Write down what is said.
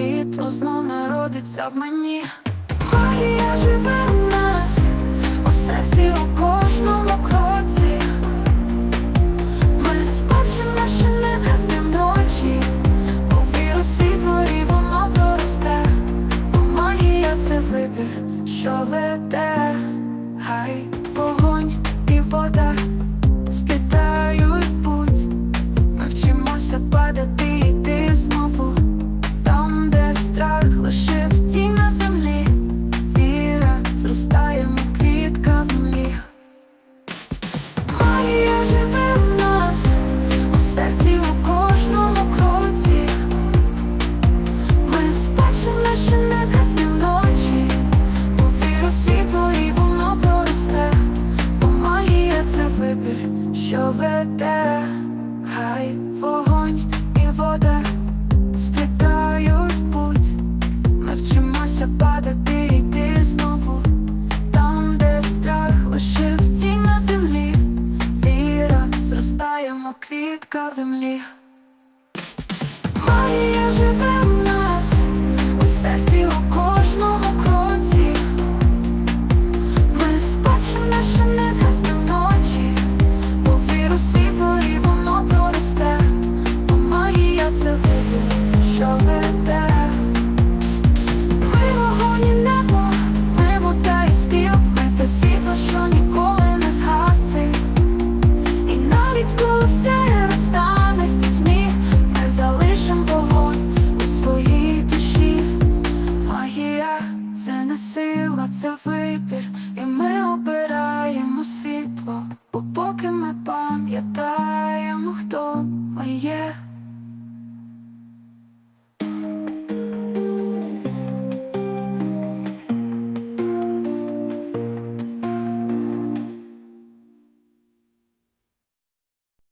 літо знов народиться в мені, магія живе в нас, у серці у кожному кроці. Ми спадщина, що не згасне ночі, у віру світло і воно проросте, бо магія це вибір, що веде. Маємо квітка землі, Магія живе не сила, це вибір, і ми обираємо світло, бо поки ми пам'ятаємо, хто ми є.